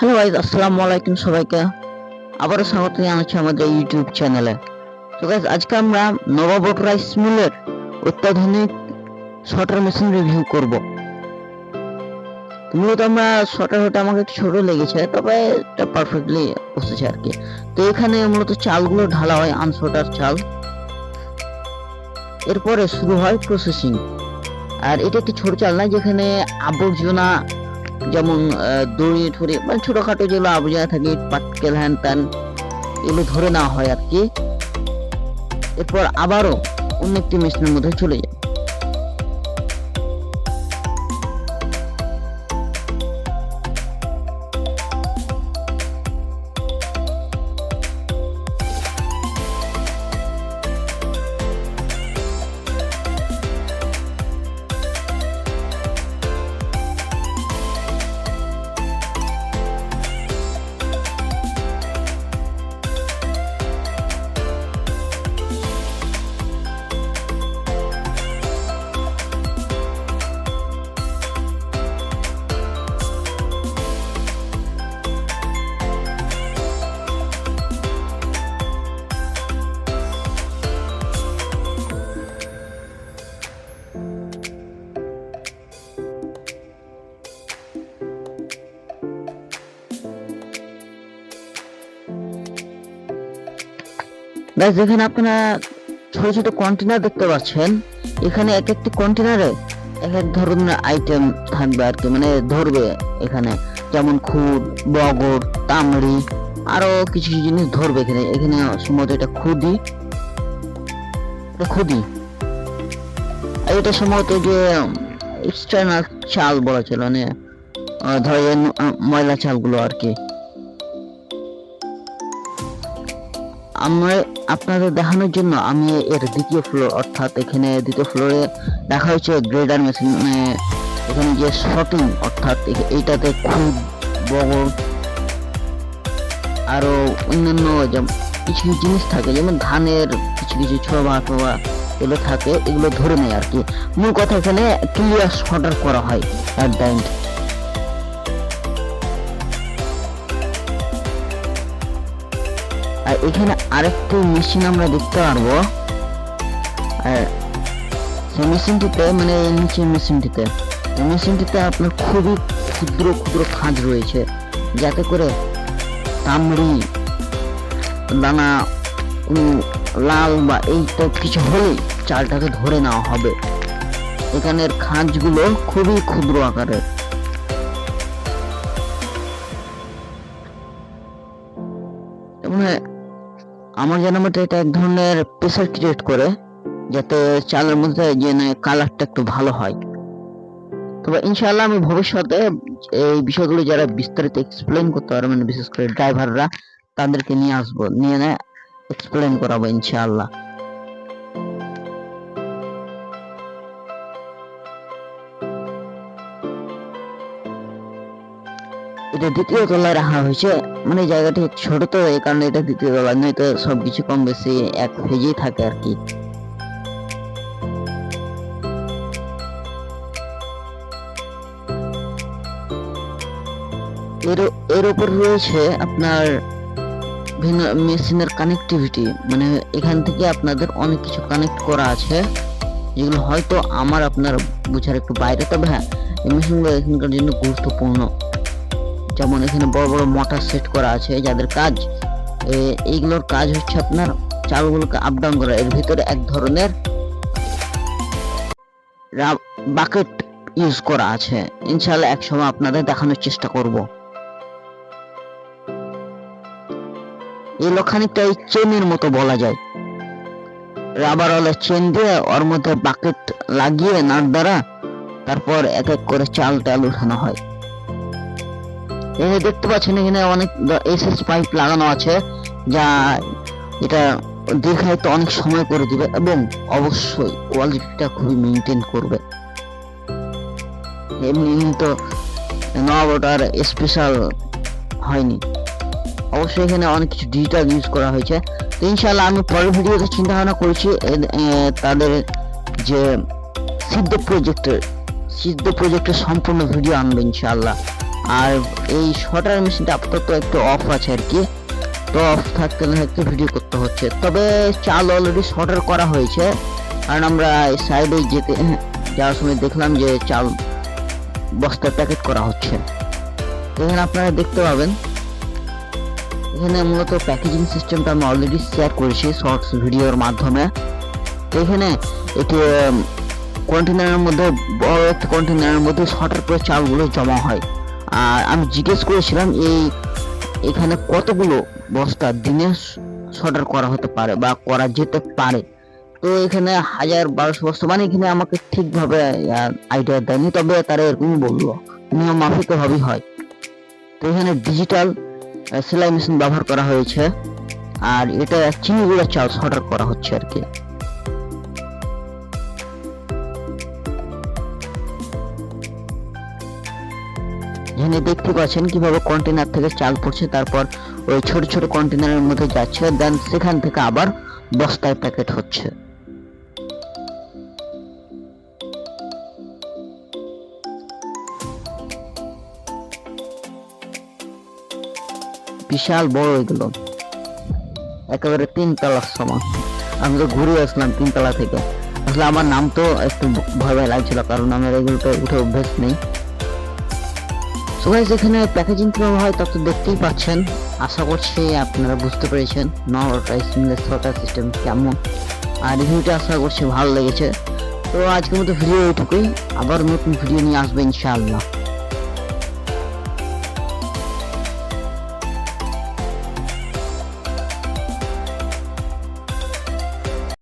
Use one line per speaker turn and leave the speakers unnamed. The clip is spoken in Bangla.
হ্যালো গাইজ আসসালামু আলাইকুম সবাইকে। আবারও স্বাগত জানাচ্ছি আমাদের ইউটিউব চ্যানেলে। তো গাইজ আজকে আমরা নবাবট রাইস মিলের অত্যাধুনিক শটার মেশিন রিভিউ করব। মূলত আমরা শটার হতে আমাকে ছোট লেগেছে, তবে এটা পারফেক্টলি বসেছে আর কি। তো এখানে মূলত চালগুলো ঢালা হয় আনশটার চাল। এরপরে শুরু হয় প্রসেসিং আর এটা একটি ছোট চাল না, যেখানে আবর্জনা যেমন দড়ি ঠড়ি মানে ছোটখাটো যেগুলো আবর্জনা থাকে পাটকেল হ্যান ত্যান এগুলো ধরে নেওয়া হয় আর কি। এরপর আবারও অন্য একটি মেশিনের মধ্যে চলে যায়। ব্যাস যেখানে আপনারা ছোট ছোট কন্টেনার দেখতে পাচ্ছেন। এখানে এক একটি কন্টেনারে এক এক ধরনের আইটেম থাকবে আর কি মানে ধরবে এখানে। যেমন খুদ, বগর, তামড়ি, আরও কিছু কিছু জিনিস ধরবে এখানে। এখানে সম্ভবত এটা খুদি। খুদি। এটা সম্ভবত যে এক্সটার্নাল চাল বলা ছিল মানে ধরেন ময়লা চালগুলো আর কি। আমরা আপনাদের দেখানোর জন্য আমি এর দ্বিতীয় ফ্লোর অর্থাৎ এখানে দ্বিতীয় ফ্লোরে দেখা হয়েছে গ্রেডার মেশিন মানে এখানে যে শটিং অর্থাৎ এইটাতে খুব বড় আরও অন্যান্য কিছু কিছু জিনিস থাকে, যেমন ধানের কিছু কিছু ছোবা টোবা এগুলো থাকে, এগুলো ধরে নেয় আর কি। মূল কথা এখানে ক্লিয়ার শটার করা হয় অ্যাট দ্য এন্ড এখানে আরেকটি মেশিন আমরা দেখতে পারব। সেই মেশিনটিতে মানে এই নিচের মেশিনটিতে এই মেশিনটিতে আপনার খুবই ক্ষুদ্র ক্ষুদ্র খাঁজ রয়েছে, যাতে করে তামড়ি, দানা কোনো লাল বা এই টাইপ কিছু হলেই চালটাকে ধরে নেওয়া হবে। এখানের খাঁজগুলো খুবই ক্ষুদ্র আকারের। মানে আমার জানা মতে এটা এক ধরনের প্রেসার ক্রিয়েট করে, যাতে চালের মধ্যে যেন কালারটা একটু ভালো হয়। তবে ইনশাআল্লাহ আমি ভবিষ্যতে এই বিষয়গুলো যারা বিস্তারিত এক্সপ্লেন করতে পারবে মানে বিশেষ করে ড্রাইভাররা তাদেরকে নিয়ে আসব, নিয়ে এক্সপ্লেন করাবো ইনশাআল্লাহ। এটা দ্বিতীয় তলায় রাখা হয়েছে। মানে জায়গাটি ছোট তো, এই কারণে এটা দ্বিতীয় তলায় নয়তো সবকিছু কম বেশি এক ফেজেই থাকে আর কি। এর এর উপর রয়েছে আপনার ভিন্ন মেশিনের কানেক্টিভিটি মানে এখান থেকে আপনাদের অনেক কিছু কানেক্ট করা আছে, যেগুলো হয়তো আমার আপনার বোঝার একটু বাইরে। তবে হ্যাঁ এই মেশিনগুলো এখানকার জন্য গুরুত্বপূর্ণ। যেমন এখানে বড় বড় মোটর সেট করা আছে, যাদের কাজ এইগুলোর কাজ হচ্ছে আপনার চালগুলোকে আপ ডাউন করা। এর ভিতরে এক ধরনের বাকেট ইউজ করা আছে। ইনশাআল্লাহ এক সময় আপনাদের দেখানোর চেষ্টা করব। এই খানিকটা এই চেনের মতো বলা যায়। রাবার ওয়ালা চেন দিয়ে ওর মধ্যে বাকেট লাগিয়ে নাট দ্বারা তারপর এক এক করে চাল টাল উঠানো হয়। এই দেখতে পাচ্ছেন, এখানে অনেক এসএস পাইপ লাগানো আছে, যা এটা দীর্ঘায়িত অনেক সময় করে দিবে এবং অবশ্যই কোয়ালিটিটা খুবই মেনটেন করবে। এমনি তো নবাবটার স্পেশাল হয়নি। অবশ্যই এখানে অনেক কিছু ডিজিটাল ইউজ করা হয়েছে। তো ইনশাল্লাহ আমি পরের ভিডিওতে চিন্তা ভাবনা করেছি তাদের যে সিদ্ধ প্রজেক্টের সিদ্ধ প্রজেক্টের সম্পূর্ণ ভিডিও আনব ইনশাল্লাহ আর এই শর্টার মেশিনটা আপাতত একটু অফ আছে আর কি। তো অফ থাকতে না থাকতে ভিডিও করতে হচ্ছে। তবে চাল অলরেডি শর্টার করা হয়েছে। কারণ আমরা সাইডে যেতে যাওয়ার সময় দেখলাম যে চাল বস্তা প্যাকেট করা হচ্ছে। এখানে আপনারা দেখতে পাবেন। এখানে মূলত প্যাকেজিং সিস্টেমটা আমি অলরেডি শেয়ার করেছি শর্টস ভিডিওর মাধ্যমে। তো এখানে এটি কন্টেনারের মধ্যে বড় একটা কন্টেনারের মধ্যে শর্টার করে চালগুলো জমা হয়। আর আমি জিজ্ঞেস করেছিলাম, এই এখানে কতগুলো বস্তা দিনে শর্টার করা হতে পারে বা করা যেতে পারে? তো এখানে হাজার বারোশো বস্তা মানে এখানে আমাকে ঠিকভাবে আইডিয়া দেয়নি, তবে তারা এরকম বলল, নিয়ম মাফিক ভাবেই হয়। তো এখানে ডিজিটাল সেলাই মেশিন ব্যবহার করা হয়েছে, আর এটা চিনিগুলো চাল শর্টার করা হচ্ছে আর কি। এখানে দেখতে পাচ্ছেন কীভাবে কন্টেনার থেকে চাল পড়ছে, তারপর ওই ছোট ছোট কন্টেনারের মধ্যে যাচ্ছে দেন সেখান থেকে আবার বস্তায় প্যাকেট হচ্ছে। বিশাল বড় এগুলো। একেবারে তিনতলার সমান। আমি তো ঘুরে আসলাম তিনতলা থেকে। আসলে আমার নাম তো একটু ভয় ভয় লাগছিল, কারণ আমার এগুলোতে উঠে অভ্যেস নেই। সবাই যেখানে প্যাকেজিং কীভাবে হয়, তা তো দেখতেই পাচ্ছেন। আশা করছি আপনারা বুঝতে পেরেছেন নট রাইসিংয়ের সটার সিস্টেম কেমন। আর রিভিউটা আশা করছি ভালো লেগেছে। তো আজকের মতো ভিডিও এইটুকুই। আবার নতুন ভিডিও নিয়ে আসবে ইনশাআল্লাহ।